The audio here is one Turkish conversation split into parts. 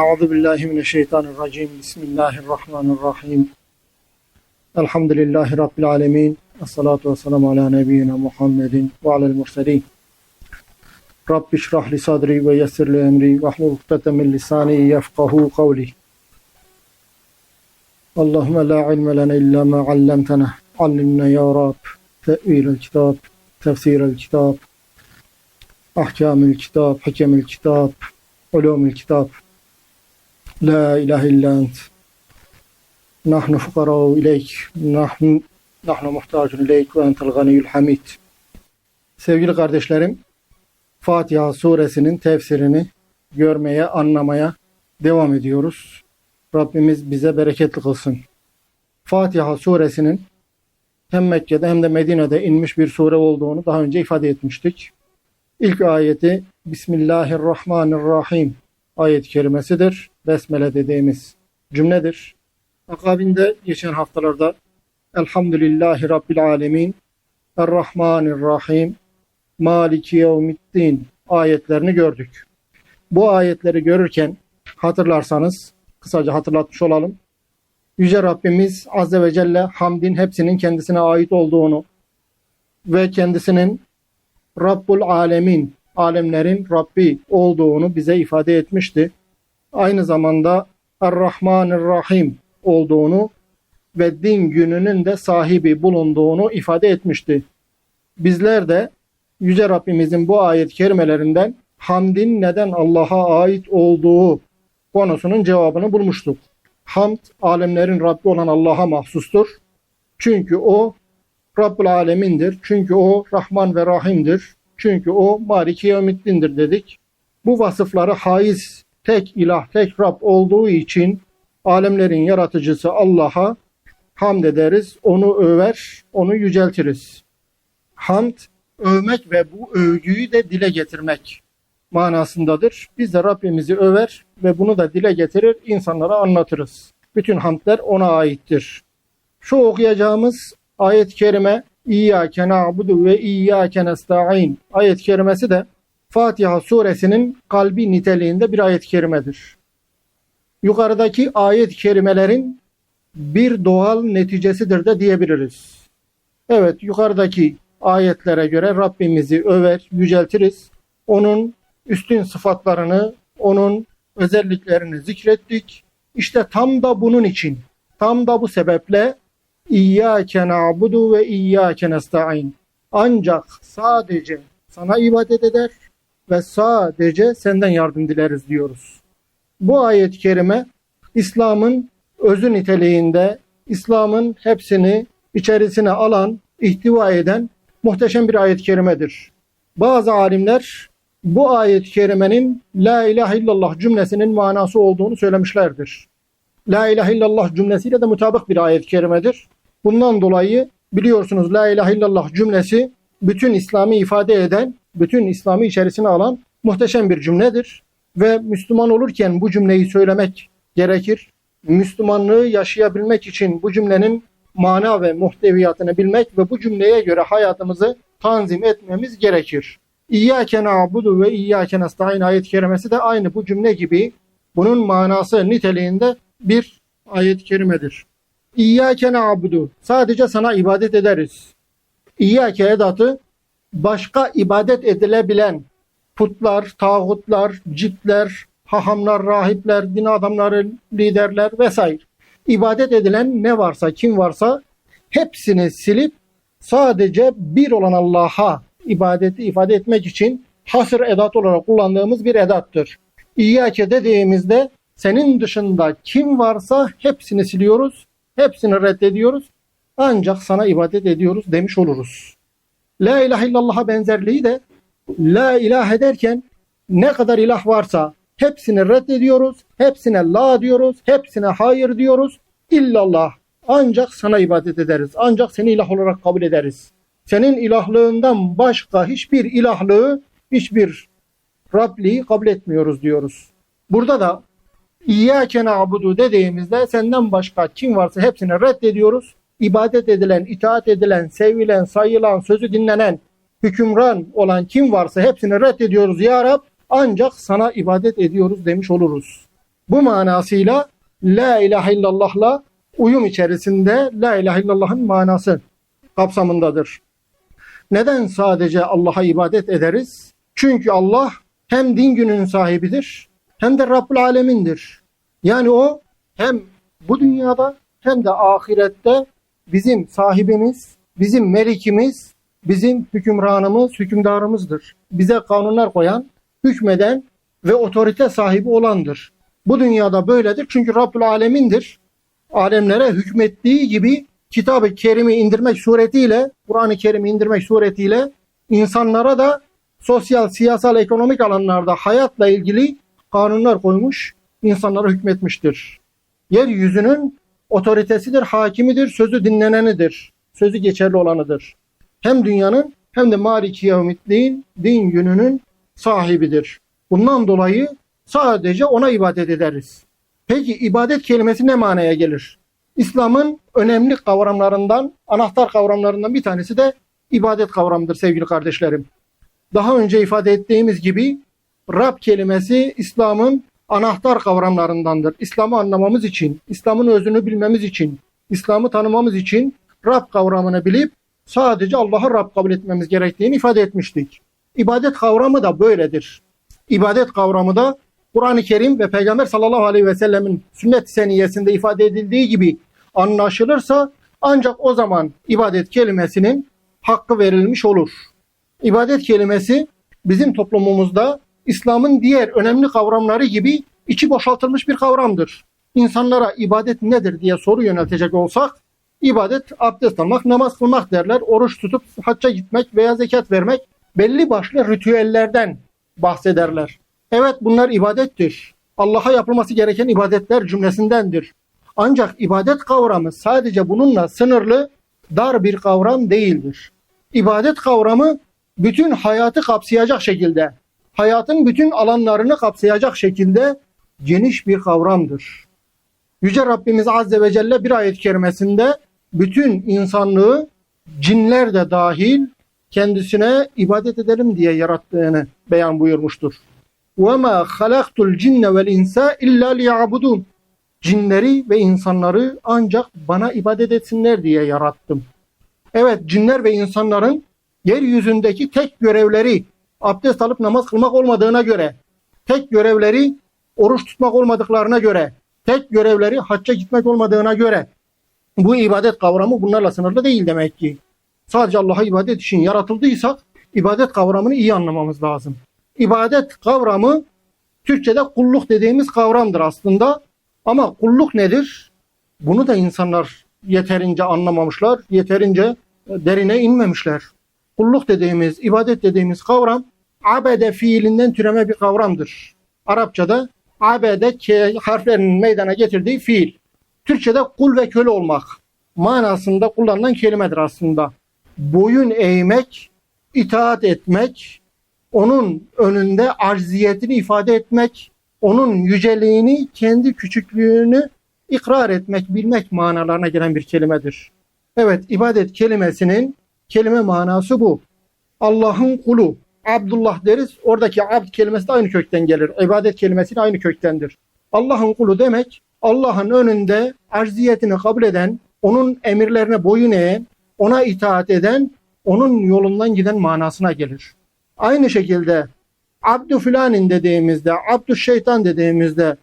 أعوذ بالله من الشيطان الرجيم. بسم الله الرحمن الرحيم. الحمد لله رب العالمين. الصلاة والسلام على نبينا محمد وعلى المرسلين. رب اشرح لي صدري ويسر لي أمري واحلل عقدة من لساني يفقه قولي. اللهم لا علم لنا إلا ما علمتنا. علمنا يا رب تأويل الكتاب تفسير الكتاب أحكام الكتاب حكم الكتاب علوم الكتاب. La ilahe illa ent. Nahnu fukarau ileyk. Nahnu, nahnu muhtacun ileyk ve entel ganiyyul hamid. Sevgili kardeşlerim, Fatiha suresinin tefsirini görmeye, anlamaya devam ediyoruz. Rabbimiz bize bereketli kılsın. Fatiha suresinin hem Mekke'de hem de Medine'de inmiş bir sure olduğunu daha önce ifade etmiştik. İlk ayeti Bismillahirrahmanirrahim ayet-i kerimesidir. Besmele dediğimiz cümledir. Akabinde geçen haftalarda Elhamdülillahi Rabbil Alemin Errahmanirrahim Maliki Yevmiddin ayetlerini gördük. Bu ayetleri görürken hatırlarsanız kısaca hatırlatmış olalım. Yüce Rabbimiz Azze ve Celle hamdin hepsinin kendisine ait olduğunu ve kendisinin Rabbul Alemin, alemlerin Rabbi olduğunu bize ifade etmişti. Aynı zamanda Er-Rahmanir-Rahim olduğunu ve din gününün de sahibi bulunduğunu ifade etmişti. Bizler de Yüce Rabbimizin bu ayet kerimelerinden hamdin neden Allah'a ait olduğu konusunun cevabını bulmuştuk. Hamd alemlerin Rabbi olan Allah'a mahsustur. Çünkü o Rabbul Alemindir. Çünkü o Rahman ve Rahim'dir. Çünkü o Maliki Yevmiddin'dir dedik. Bu vasıfları haiz tek ilah, tek Rab olduğu için alemlerin yaratıcısı Allah'a hamd ederiz, onu över, onu yüceltiriz. Hamd, övmek ve bu övgüyü de dile getirmek manasındadır. Biz de Rabbimizi över ve bunu da dile getirir, insanlara anlatırız. Bütün hamdler ona aittir. Şu okuyacağımız ayet-i kerime İyyâke na'budu ve İyyâke nesta'in ayet-i kerimesi de Fatiha suresinin kalbi niteliğinde bir ayet-i kerimedir. Yukarıdaki ayet-i kerimelerin bir doğal neticesidir de diyebiliriz. Evet yukarıdaki ayetlere göre Rabbimizi över, yüceltiriz. Onun üstün sıfatlarını, onun özelliklerini zikrettik. İşte tam da bunun için, tam da bu sebeple İyyâke na'budu ve İyyâke nesta'in. Ancak sadece sana ibadet eder ve sadece senden yardım dileriz diyoruz. Bu ayet-i kerime İslam'ın özü niteliğinde, İslam'ın hepsini içerisine alan, ihtiva eden muhteşem bir ayet-i kerimedir. Bazı alimler bu ayet-i kerimenin La ilahe illallah cümlesinin manası olduğunu söylemişlerdir. La ilahe illallah cümlesiyle de mutabık bir ayet-i kerimedir. Bundan dolayı biliyorsunuz La ilahe illallah cümlesi bütün İslam'ı ifade eden, bütün İslam'ı içerisine alan muhteşem bir cümledir. Ve Müslüman olurken bu cümleyi söylemek gerekir. Müslümanlığı yaşayabilmek için bu cümlenin mana ve muhteviyatını bilmek ve bu cümleye göre hayatımızı tanzim etmemiz gerekir. İyyâke na'budu ve iyyâke nesta'in ayet-i kerimesi de aynı bu cümle gibi bunun manası niteliğinde bir ayet-i kerimedir. İyyâke na'budu sadece sana ibadet ederiz. İyyâke edatı başka ibadet edilebilen putlar, tağutlar, cipler, hahamlar, rahipler, din adamları, liderler vesaire. İbadet edilen ne varsa, kim varsa hepsini silip sadece bir olan Allah'a ibadeti ifade etmek için hasır edat olarak kullandığımız bir edattır. İyyâke dediğimizde senin dışında kim varsa hepsini siliyoruz, hepsini reddediyoruz. Ancak sana ibadet ediyoruz demiş oluruz. La ilahe illallah'a benzerliği de la ilahe derken ne kadar ilah varsa hepsini reddediyoruz, hepsine la diyoruz, hepsine hayır diyoruz. İllallah ancak sana ibadet ederiz, ancak seni ilah olarak kabul ederiz. Senin ilahlığından başka hiçbir ilahlığı, hiçbir Rabliği kabul etmiyoruz diyoruz. Burada da İyyâke na'budu dediğimizde senden başka kim varsa hepsini reddediyoruz. İbadet edilen, itaat edilen, sevilen, sayılan, sözü dinlenen, hükümran olan kim varsa hepsini reddediyoruz ya Rab. Ancak sana ibadet ediyoruz demiş oluruz. Bu manasıyla La ilahe illallah'la uyum içerisinde La ilahe illallah'ın manası kapsamındadır. Neden sadece Allah'a ibadet ederiz? Çünkü Allah hem din gününün sahibidir hem de Rabbul Alemin'dir. Yani o hem bu dünyada hem de ahirette bizim sahibimiz, bizim melikimiz, bizim hükümranımız, hükümdarımızdır. Bize kanunlar koyan, hükmeden ve otorite sahibi olandır. Bu dünyada böyledir çünkü Rabbul Alemin'dir. Alemlere hükmettiği gibi kitabı kerimi indirmek suretiyle, Kur'an-ı Kerim'i indirmek suretiyle insanlara da sosyal, siyasal, ekonomik alanlarda hayatla ilgili kanunlar koymuş, insanlara hükmetmiştir. Yeryüzünün otoritesidir, hakimidir, sözü dinlenenidir, sözü geçerli olanıdır. Hem dünyanın hem de Maliki Yevmiddin, din gününün sahibidir. Bundan dolayı sadece ona ibadet ederiz. Peki ibadet kelimesi ne manaya gelir? İslam'ın önemli kavramlarından, anahtar kavramlarından bir tanesi de ibadet kavramıdır sevgili kardeşlerim. Daha önce ifade ettiğimiz gibi Rab kelimesi İslam'ın anahtar kavramlarındandır. İslam'ı anlamamız için, İslam'ın özünü bilmemiz için, İslam'ı tanımamız için Rab kavramını bilip sadece Allah'a Rab kabul etmemiz gerektiğini ifade etmiştik. İbadet kavramı da böyledir. İbadet kavramı da Kur'an-ı Kerim ve Peygamber sallallahu aleyhi ve sellemin sünnet seniyesinde ifade edildiği gibi anlaşılırsa ancak o zaman ibadet kelimesinin hakkı verilmiş olur. İbadet kelimesi bizim toplumumuzda İslam'ın diğer önemli kavramları gibi içi boşaltılmış bir kavramdır. İnsanlara ibadet nedir diye soru yöneltecek olsak, ibadet abdest almak, namaz kılmak derler. Oruç tutup hacca gitmek veya zekat vermek belli başlı ritüellerden bahsederler. Evet bunlar ibadettir. Allah'a yapılması gereken ibadetler cümlesindendir. Ancak ibadet kavramı sadece bununla sınırlı dar bir kavram değildir. İbadet kavramı bütün hayatı kapsayacak şekilde, hayatın bütün alanlarını kapsayacak şekilde geniş bir kavramdır. Yüce Rabbimiz Azze ve Celle bir ayet-i kerimesinde bütün insanlığı cinler de dahil kendisine ibadet edelim diye yarattığını beyan buyurmuştur. وَمَا خَلَقْتُ الْجِنَّ وَالْاِنْسَ اِلَّا لِيَعْبُدُونَ Cinleri ve insanları ancak bana ibadet etsinler diye yarattım. Evet cinler ve insanların yeryüzündeki tek görevleri abdest alıp namaz kılmak olmadığına göre, tek görevleri oruç tutmak olmadıklarına göre, tek görevleri hacca gitmek olmadığına göre bu ibadet kavramı bunlarla sınırlı değil demek ki. Sadece Allah'a ibadet için yaratıldıysak ibadet kavramını iyi anlamamız lazım. İbadet kavramı Türkçe'de kulluk dediğimiz kavramdır aslında. Ama kulluk nedir? Bunu da insanlar yeterince anlamamışlar, yeterince derine inmemişler. Kulluk dediğimiz, ibadet dediğimiz kavram abede fiilinden türeme bir kavramdır. Arapçada abede ke harflerinin meydana getirdiği fiil. Türkçede kul ve köle olmak manasında kullanılan kelimedir aslında. Boyun eğmek, itaat etmek, onun önünde acziyetini ifade etmek, onun yüceliğini, kendi küçüklüğünü ikrar etmek, bilmek manalarına gelen bir kelimedir. Evet, ibadet kelimesinin kelime manası bu. Allah'ın kulu, Abdullah deriz. Oradaki abd kelimesi de aynı kökten gelir. İbadet kelimesi de aynı köktendir. Allah'ın kulu demek, Allah'ın önünde acziyetini kabul eden, onun emirlerine boyun eğen, ona itaat eden, onun yolundan giden manasına gelir. Aynı şekilde Abdü filanin dediğimizde, Abdü şeytan dediğimizde,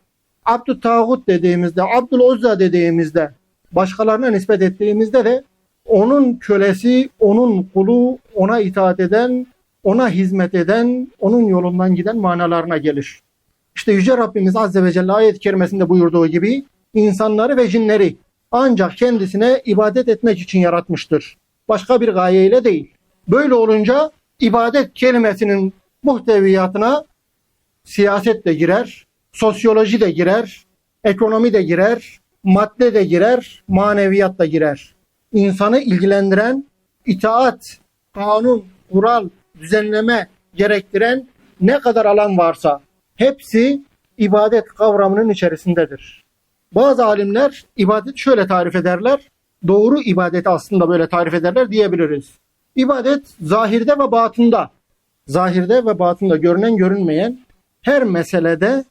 Abdü tağut dediğimizde, Abdül Uzza dediğimizde, başkalarına nispet ettiğimizde de onun kölesi, onun kulu, ona itaat eden, ona hizmet eden, onun yolundan giden manalarına gelir. İşte Yüce Rabbimiz Azze ve Celle ayet-i kerimesinde buyurduğu gibi insanları ve cinleri ancak kendisine ibadet etmek için yaratmıştır. Başka bir gayeyle değil. Böyle olunca ibadet kelimesinin muhteviyatına siyaset de girer, sosyoloji de girer, ekonomi de girer, madde de girer, maneviyat da girer. İnsanı ilgilendiren itaat, kanun, kural, düzenleme gerektiren ne kadar alan varsa hepsi ibadet kavramının içerisindedir. Bazı alimler ibadet şöyle tarif ederler. Doğru ibadeti aslında böyle tarif ederler diyebiliriz. İbadet zahirde ve batında, zahirde ve batında görünen görünmeyen her meselede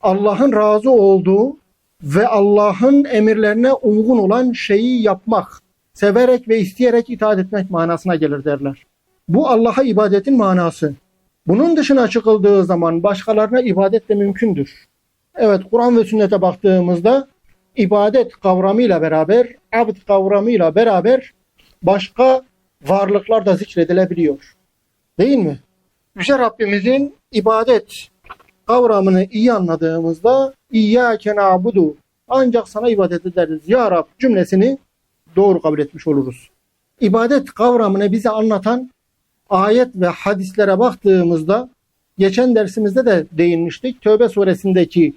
Allah'ın razı olduğu ve Allah'ın emirlerine uygun olan şeyi yapmak, severek ve isteyerek itaat etmek manasına gelir derler. Bu Allah'a ibadetin manası. Bunun dışına çıkıldığı zaman başkalarına ibadet de mümkündür. Evet Kur'an ve sünnete baktığımızda ibadet kavramıyla beraber, abd kavramıyla beraber başka varlıklar da zikredilebiliyor. Değil mi? Yüce Rabbimizin ibadet kavramını iyi anladığımızda İyyâke na'budu ancak sana ibadet ederiz ya Rab cümlesini doğru kabul etmiş oluruz. İbadet kavramını bize anlatan ayet ve hadislere baktığımızda geçen dersimizde de değinmiştik. Tövbe suresindeki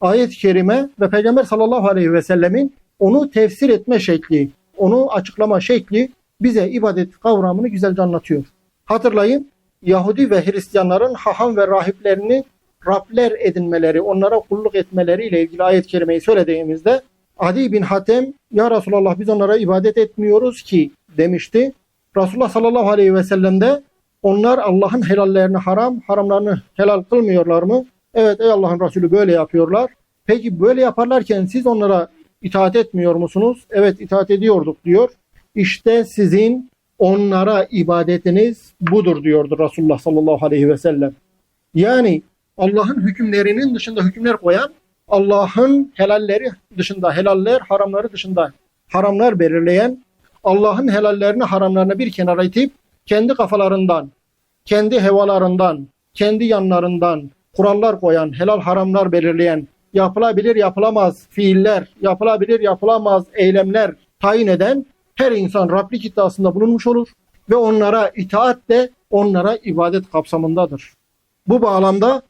ayet-i kerime ve Peygamber sallallahu aleyhi ve sellemin onu tefsir etme şekli, onu açıklama şekli bize ibadet kavramını güzelce anlatıyor. Hatırlayın Yahudi ve Hristiyanların haham ve rahiplerini Rabler edinmeleri, onlara kulluk etmeleriyle ilgili ayet-i kerimeyi söylediğimizde Adi bin Hatem ya Resulallah biz onlara ibadet etmiyoruz ki demişti. Resulullah sallallahu aleyhi ve sellem de onlar Allah'ın helallerini haram, haramlarını helal kılmıyorlar mı? Evet ey Allah'ın Resulü böyle yapıyorlar. Peki böyle yaparlarken siz onlara itaat etmiyor musunuz? Evet itaat ediyorduk diyor. İşte sizin onlara ibadetiniz budur diyordu Resulullah sallallahu aleyhi ve sellem. Yani Allah'ın hükümlerinin dışında hükümler koyan, Allah'ın helalleri dışında helaller, haramları dışında haramlar belirleyen, Allah'ın helallerini, haramlarını bir kenara itip kendi kafalarından, kendi hevalarından, kendi yanlarından kurallar koyan, helal haramlar belirleyen, yapılabilir yapılamaz fiiller, yapılabilir yapılamaz eylemler tayin eden her insan Rablik iddiasında bulunmuş olur ve onlara itaat de onlara ibadet kapsamındadır. Bu bağlamda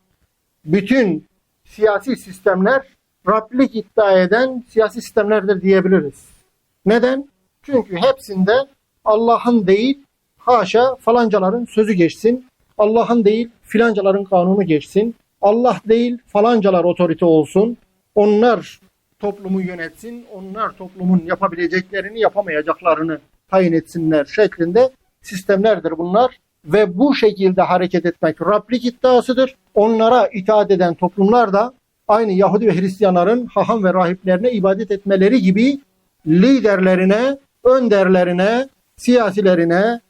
bütün siyasi sistemler Rablik iddia eden siyasi sistemlerdir diyebiliriz. Neden? Çünkü hepsinde Allah'ın değil, haşa falancaların sözü geçsin, Allah'ın değil filancaların kanunu geçsin, Allah değil falancalar otorite olsun, onlar toplumu yönetsin, onlar toplumun yapabileceklerini yapamayacaklarını tayin etsinler şeklinde sistemlerdir bunlar. Ve bu şekilde hareket etmek Rablik iddiasıdır. Onlara itaat eden toplumlar da aynı Yahudi ve Hristiyanların haham ve rahiplerine ibadet etmeleri gibi liderlerine, önderlerine, siyasilerine,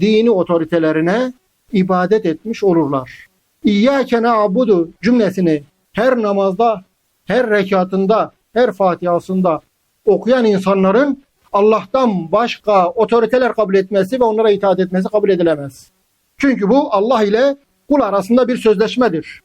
dini otoritelerine ibadet etmiş olurlar. İyyâke na'budu cümlesini her namazda, her rekatında, her fatihasında okuyan insanların Allah'tan başka otoriteler kabul etmesi ve onlara itaat etmesi kabul edilemez. Çünkü bu Allah ile kul arasında bir sözleşmedir.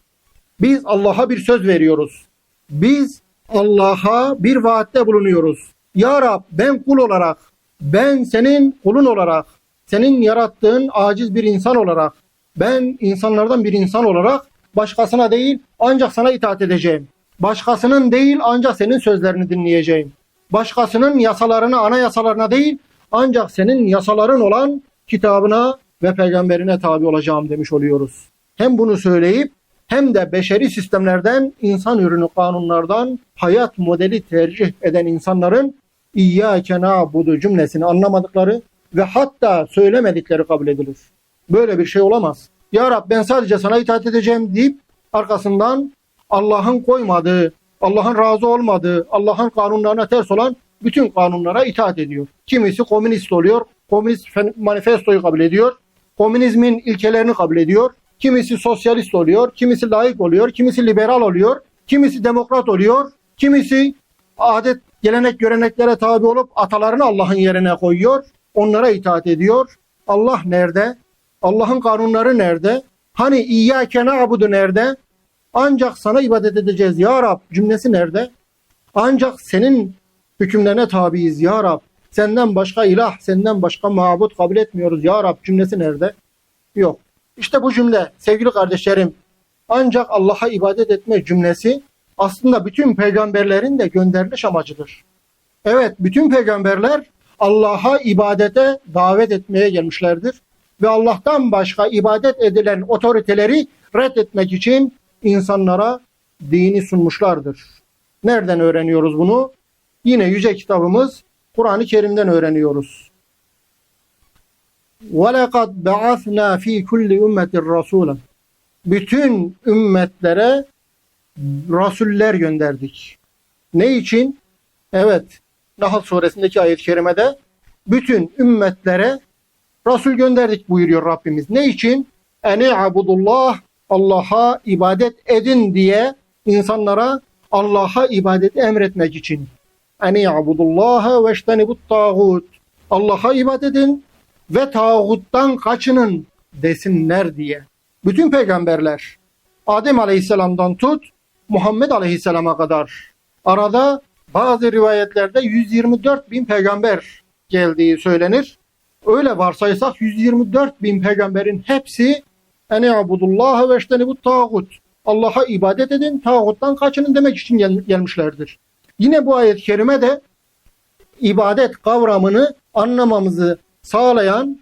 Biz Allah'a bir söz veriyoruz. Biz Allah'a bir vaatte bulunuyoruz. Ya Rab ben kul olarak, ben senin kulun olarak, senin yarattığın aciz bir insan olarak, ben insanlardan bir insan olarak başkasına değil ancak sana itaat edeceğim. Başkasının değil ancak senin sözlerini dinleyeceğim. Başkasının yasalarına, anayasalarına değil ancak senin yasaların olan kitabına ve peygamberine tabi olacağım demiş oluyoruz. Hem bunu söyleyip hem de beşeri sistemlerden, insan ürünü kanunlardan hayat modeli tercih eden insanların İyyâke na'budu cümlesini anlamadıkları ve hatta söylemedikleri kabul edilir. Böyle bir şey olamaz. Ya Rab ben sadece sana itaat edeceğim deyip arkasından Allah'ın koymadığı, Allah'ın razı olmadığı, Allah'ın kanunlarına ters olan bütün kanunlara itaat ediyor. Kimisi komünist oluyor, komünist manifestoyu kabul ediyor, komünizmin ilkelerini kabul ediyor. Kimisi sosyalist oluyor, kimisi laik oluyor, kimisi liberal oluyor, kimisi demokrat oluyor, kimisi adet, gelenek, göreneklere tabi olup atalarını Allah'ın yerine koyuyor, onlara itaat ediyor. Allah nerede? Allah'ın kanunları nerede? Hani İyyâke na'budu nerede? Ancak sana ibadet edeceğiz ya Rab cümlesi nerede? Ancak senin hükümlerine tabiiz ya Rab. Senden başka ilah, senden başka mabut kabul etmiyoruz ya Rab cümlesi nerede? Yok. İşte bu cümle sevgili kardeşlerim ancak Allah'a ibadet etme cümlesi aslında bütün peygamberlerin de gönderiliş amacıdır. Evet bütün peygamberler Allah'a ibadete davet etmeye gelmişlerdir ve Allah'tan başka ibadet edilen otoriteleri reddetmek için insanlara dini sunmuşlardır. Nereden öğreniyoruz bunu? Yine yüce kitabımız Kur'an-ı Kerim'den öğreniyoruz. وَلَقَدْ بَعَثْنَا ف۪ي كُلِّ اُمَّةٍ رَسُولًا Bütün ümmetlere rasuller gönderdik. Ne için? Evet, Nahl suresindeki ayet-i kerimede bütün ümmetlere Rasul gönderdik buyuruyor Rabbimiz. Ne için? Ene abudullah Allah'a ibadet edin diye insanlara Allah'a ibadet emretmek için. Ene abudullah ve iştenibut tağut. Allah'a ibadet edin ve tağuttan kaçının desinler diye. Bütün peygamberler Adem Aleyhisselam'dan tut Muhammed Aleyhisselam'a kadar arada bazı rivayetlerde 124 bin peygamber geldiği söylenir. Öyle varsaysak 124 bin peygamberin hepsi ene abudullah ve işteni bu tağut. Allah'a ibadet edin, tağuttan kaçının demek için gel- gelmişlerdir. Yine bu ayet-i kerime de ibadet kavramını anlamamızı sağlayan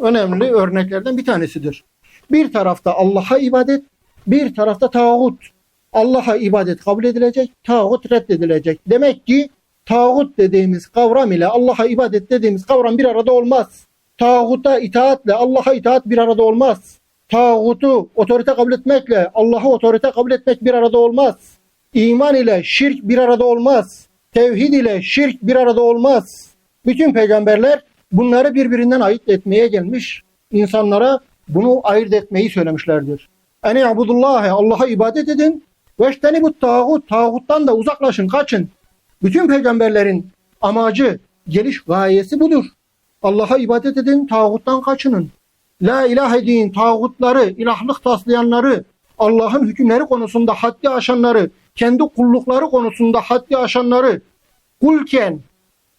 önemli örneklerden bir tanesidir. Bir tarafta Allah'a ibadet, bir tarafta tağut. Allah'a ibadet kabul edilecek, tağut reddedilecek. Demek ki tağut dediğimiz kavram ile Allah'a ibadet dediğimiz kavram bir arada olmaz. Tağuta itaatle Allah'a itaat bir arada olmaz. Tağutu otorite kabul etmekle Allah'a otorite kabul etmek bir arada olmaz. İman ile şirk bir arada olmaz. Tevhid ile şirk bir arada olmaz. Bütün peygamberler bunları birbirinden ayırt etmeye gelmiş. insanlara bunu ayırt etmeyi söylemişlerdir. Ene abudullahi Allah'a ibadet edin. Ve bu tağut, tağuttan da uzaklaşın, kaçın. Bütün peygamberlerin amacı, geliş gayesi budur. Allah'a ibadet edin, tağuttan kaçının. La ilahe deyin, tağutları, ilahlık taslayanları, Allah'ın hükümleri konusunda haddi aşanları, kendi kullukları konusunda haddi aşanları, kulken,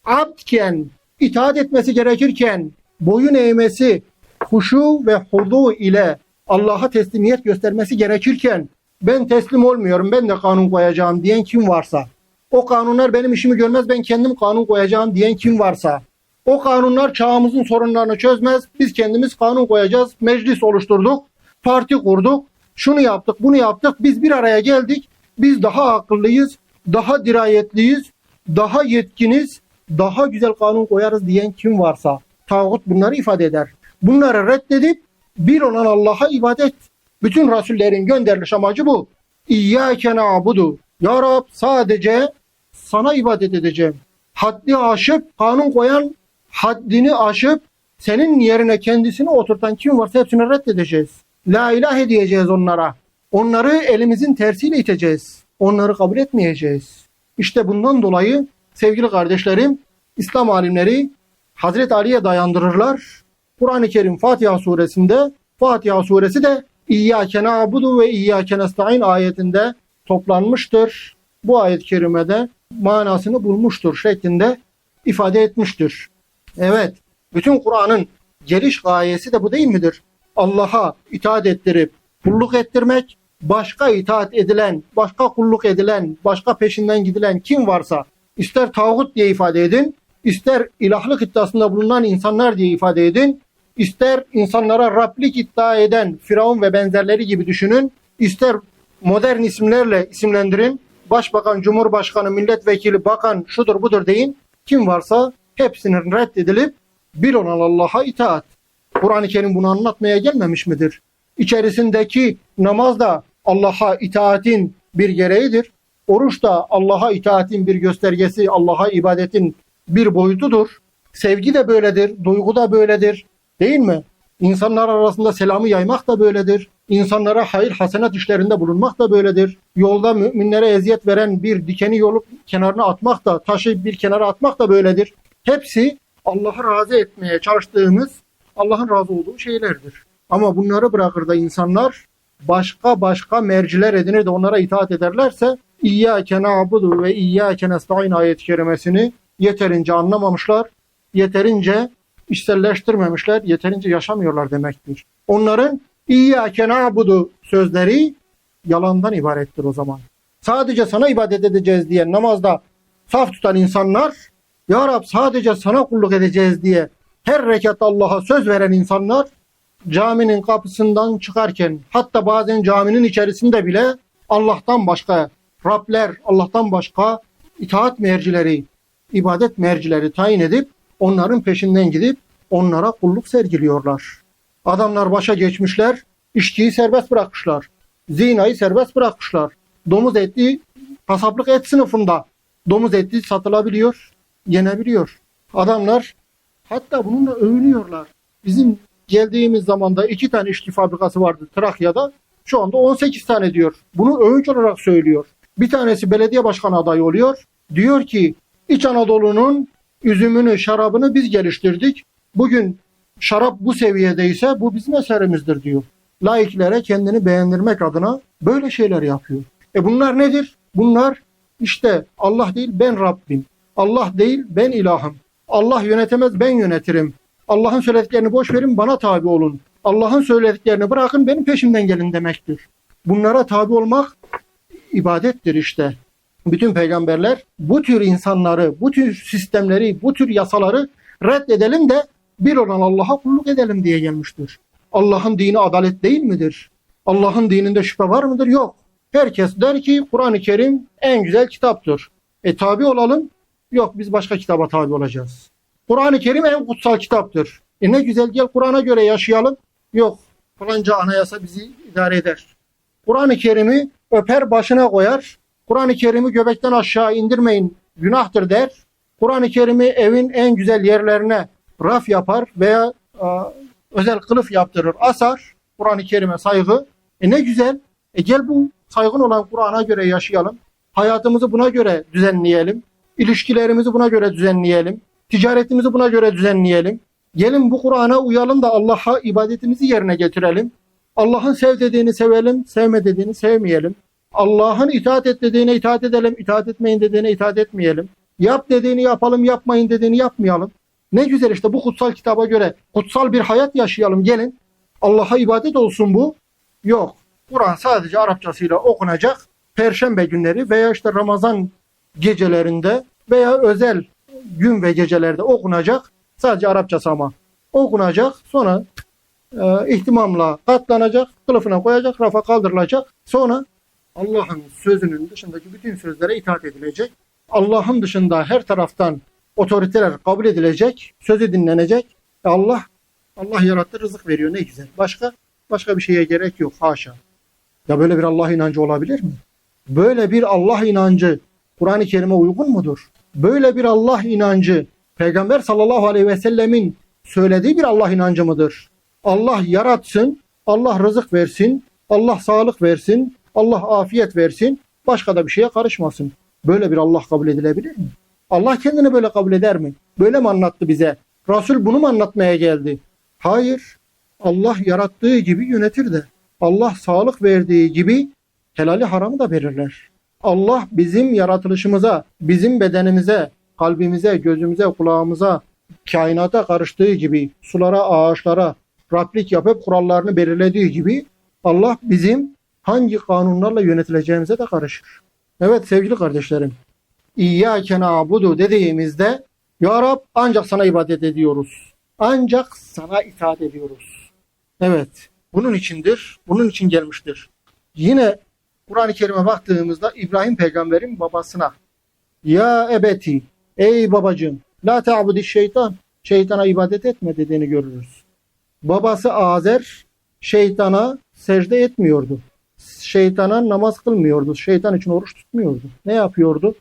abdken, itaat etmesi gerekirken, boyun eğmesi, huşu ve hudu ile Allah'a teslimiyet göstermesi gerekirken, ben teslim olmuyorum, ben de kanun koyacağım diyen kim varsa, o kanunlar benim işimi görmez, ben kendim kanun koyacağım diyen kim varsa, o kanunlar çağımızın sorunlarını çözmez, biz kendimiz kanun koyacağız, meclis oluşturduk, parti kurduk, şunu yaptık, bunu yaptık, biz bir araya geldik, biz daha akıllıyız, daha dirayetliyiz, daha yetkiniz, daha güzel kanun koyarız diyen kim varsa, tağut bunları ifade eder. Bunları reddedip bir olan Allah'a ibadet. Bütün rasullerin gönderiliş amacı bu. İyyâke na'budu. Ya Rab sadece sana ibadet edeceğim. Haddi aşıp, kanun koyan haddini aşıp senin yerine kendisini oturtan kim varsa hepsini reddedeceğiz. La ilahe diyeceğiz onlara. Onları elimizin tersiyle iteceğiz. Onları kabul etmeyeceğiz. İşte bundan dolayı sevgili kardeşlerim İslam alimleri Hazreti Ali'ye dayandırırlar. Kur'an-ı Kerim Fatiha suresinde Fatiha suresi de İyyâke na'budu ve İyyâke nesta'in ayetinde toplanmıştır. Bu ayet-i kerimede manasını bulmuştur şeklinde ifade etmiştir. Evet, bütün Kur'an'ın geliş gayesi de bu değil midir? Allah'a itaat ettirip kulluk ettirmek, başka itaat edilen, başka kulluk edilen, başka peşinden gidilen kim varsa ister tağut diye ifade edin, ister ilahlık iddiasında bulunan insanlar diye ifade edin, ister insanlara Rablik iddia eden Firavun ve benzerleri gibi düşünün, ister modern isimlerle isimlendirin, başbakan, cumhurbaşkanı, milletvekili, bakan, şudur budur deyin, kim varsa hepsinin reddedilip bir olan Allah'a itaat. Kur'an-ı Kerim bunu anlatmaya gelmemiş midir? İçerisindeki namaz da Allah'a itaatin bir gereğidir. Oruç da Allah'a itaatin bir göstergesi, Allah'a ibadetin bir boyutudur. Sevgi de böyledir, duygu da böyledir. Değil mi? İnsanlar arasında selamı yaymak da böyledir. İnsanlara hayır hasenat işlerinde bulunmak da böyledir. Yolda müminlere eziyet veren bir dikeni yolu kenarına atmak da, taşı bir kenara atmak da böyledir. Hepsi Allah'ı razı etmeye çalıştığımız, Allah'ın razı olduğu şeylerdir. Ama bunları bırakır da insanlar başka başka merciler edinir de onlara itaat ederlerse İyyâke na'budu ve İyyâke nesta'in ayet-i kerimesini yeterince anlamamışlar, yeterince işselleştirmemişler, yeterince yaşamıyorlar demektir. Onların İyyâke na'budu sözleri yalandan ibarettir o zaman. Sadece sana ibadet edeceğiz diye namazda saf tutan insanlar, Ya Rab sadece sana kulluk edeceğiz diye her rekatta Allah'a söz veren insanlar caminin kapısından çıkarken hatta bazen caminin içerisinde bile Allah'tan başka Rabler, Allah'tan başka itaat mercileri, ibadet mercileri tayin edip onların peşinden gidip onlara kulluk sergiliyorlar. Adamlar başa geçmişler, içkiyi serbest bırakmışlar. Zinayı serbest bırakmışlar. Domuz eti kasaplık et sınıfında domuz eti satılabiliyor, yenebiliyor. Adamlar hatta bununla övünüyorlar. Bizim geldiğimiz zamanda iki tane içki fabrikası vardı Trakya'da. Şu anda 18 tane diyor. Bunu övünç olarak söylüyor. Bir tanesi belediye başkanı adayı oluyor. Diyor ki İç Anadolu'nun üzümünü, şarabını biz geliştirdik. Bugün şarap bu seviyedeyse bu bizim eserimizdir diyor. Laiklere kendini beğendirmek adına böyle şeyler yapıyor. E bunlar nedir? Bunlar işte Allah değil ben Rabbim. Allah değil ben ilahım. Allah yönetemez ben yönetirim. Allah'ın söylediklerini boş verin bana tabi olun. Allah'ın söylediklerini bırakın benim peşimden gelin demektir. Bunlara tabi olmak ibadettir işte. Bütün peygamberler bu tür insanları, bu tür sistemleri, bu tür yasaları reddedelim de bir olan Allah'a kulluk edelim diye gelmiştir. Allah'ın dini adalet değil midir? Allah'ın dininde şüphe var mıdır? Yok. Herkes der ki Kur'an-ı Kerim en güzel kitaptır. E tabi olalım. Yok biz başka kitaba tabi olacağız. Kur'an-ı Kerim en kutsal kitaptır. E ne güzel gel Kur'an'a göre yaşayalım. Yok falanca anayasa bizi idare eder. Kur'an-ı Kerim'i öper başına koyar. Kur'an-ı Kerim'i göbekten aşağı indirmeyin günahtır der. Kur'an-ı Kerim'i evin en güzel yerlerine raf yapar veya e, özel kılıf yaptırır, asar. Kur'an-ı Kerim'e saygı. E ne güzel. E gel bu saygın olan Kur'an'a göre yaşayalım. Hayatımızı buna göre düzenleyelim. İlişkilerimizi buna göre düzenleyelim. Ticaretimizi buna göre düzenleyelim. Gelin bu Kur'an'a uyalım da Allah'a ibadetimizi yerine getirelim. Allah'ın sev dediğini sevelim, sevme dediğini sevmeyelim. Allah'ın itaat et dediğine itaat edelim, itaat etmeyin dediğine itaat etmeyelim. Yap dediğini yapalım, yapmayın dediğini yapmayalım. Ne güzel işte bu kutsal kitaba göre kutsal bir hayat yaşayalım gelin. Allah'a ibadet olsun bu. Yok. Kur'an sadece Arapçasıyla okunacak. Perşembe günleri veya işte Ramazan gecelerinde veya özel gün ve gecelerde okunacak. Sadece Arapçası ama okunacak. Sonra e, ihtimamla katlanacak, kılıfına koyacak, rafa kaldırılacak. Sonra Allah'ın sözünün dışındaki bütün sözlere itaat edilecek. Allah'ın dışında her taraftan otoriteler kabul edilecek, sözü dinlenecek. E Allah Allah yarattı, rızık veriyor ne güzel. Başka başka bir şeye gerek yok haşa. Ya böyle bir Allah inancı olabilir mi? Böyle bir Allah inancı Kur'an-ı Kerim'e uygun mudur? Böyle bir Allah inancı Peygamber sallallahu aleyhi ve sellemin söylediği bir Allah inancı mıdır? Allah yaratsın, Allah rızık versin, Allah sağlık versin, Allah afiyet versin, başka da bir şeye karışmasın. Böyle bir Allah kabul edilebilir mi? Allah kendini böyle kabul eder mi? Böyle mi anlattı bize? Resul bunu mu anlatmaya geldi? Hayır. Allah yarattığı gibi yönetir de. Allah sağlık verdiği gibi helali haramı da verirler. Allah bizim yaratılışımıza, bizim bedenimize, kalbimize, gözümüze, kulağımıza, kainata karıştığı gibi, sulara, ağaçlara Rablik yapıp kurallarını belirlediği gibi Allah bizim hangi kanunlarla yönetileceğimize de karışır. Evet sevgili kardeşlerim. İyyâke na'budu dediğimizde Ya Rab ancak sana ibadet ediyoruz. Ancak sana itaat ediyoruz. Evet. Bunun içindir. Bunun için gelmiştir. Yine Kur'an-ı Kerim'e baktığımızda İbrahim peygamberin babasına Ya ebeti ey babacığım la ta'budi şeytan şeytana ibadet etme dediğini görürüz. Babası Azer şeytana secde etmiyordu. Şeytana namaz kılmıyordu. Şeytan için oruç tutmuyordu. Ne yapıyordu?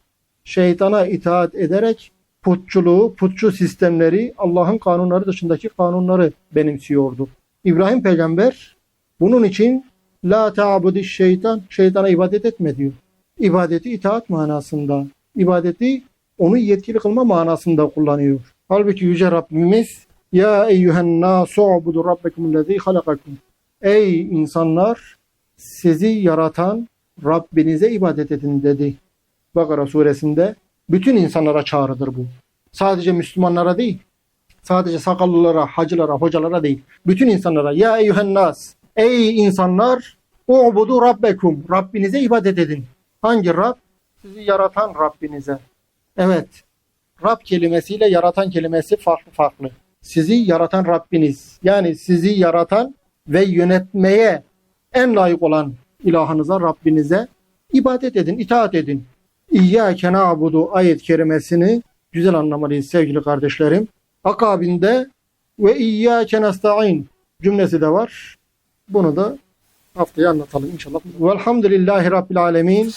Şeytana itaat ederek putçuluğu, putçu sistemleri, Allah'ın kanunları dışındaki kanunları benimsiyordu. İbrahim peygamber bunun için la ta'budi şeytan, şeytana ibadet etme diyor. İbadeti itaat manasında, ibadeti onu yetkili kılma manasında kullanıyor. Halbuki Yüce Rabbimiz Ya eyyühen nasu ubudu rabbekumullezî halakakum Ey insanlar sizi yaratan Rabbinize ibadet edin dedi. Bakara suresinde bütün insanlara çağrıdır bu. Sadece Müslümanlara değil. Sadece sakallılara, hacılara, hocalara değil. Bütün insanlara ya eyyühen nas ey insanlar ubudu rabbekum Rabbinize ibadet edin. Hangi Rab? Sizi yaratan Rabbinize. Evet. Rab kelimesiyle yaratan kelimesi farklı farklı. Sizi yaratan Rabbiniz. Yani sizi yaratan ve yönetmeye en layık olan ilahınıza, Rabbinize ibadet edin, itaat edin. İyyâke na'budu ayet kerimesini güzel anlamalıyız sevgili kardeşlerim. Akabinde ve iyyâke nesta'in cümlesi de var. Bunu da haftaya anlatalım inşallah. Velhamdülillahi Rabbil alemin.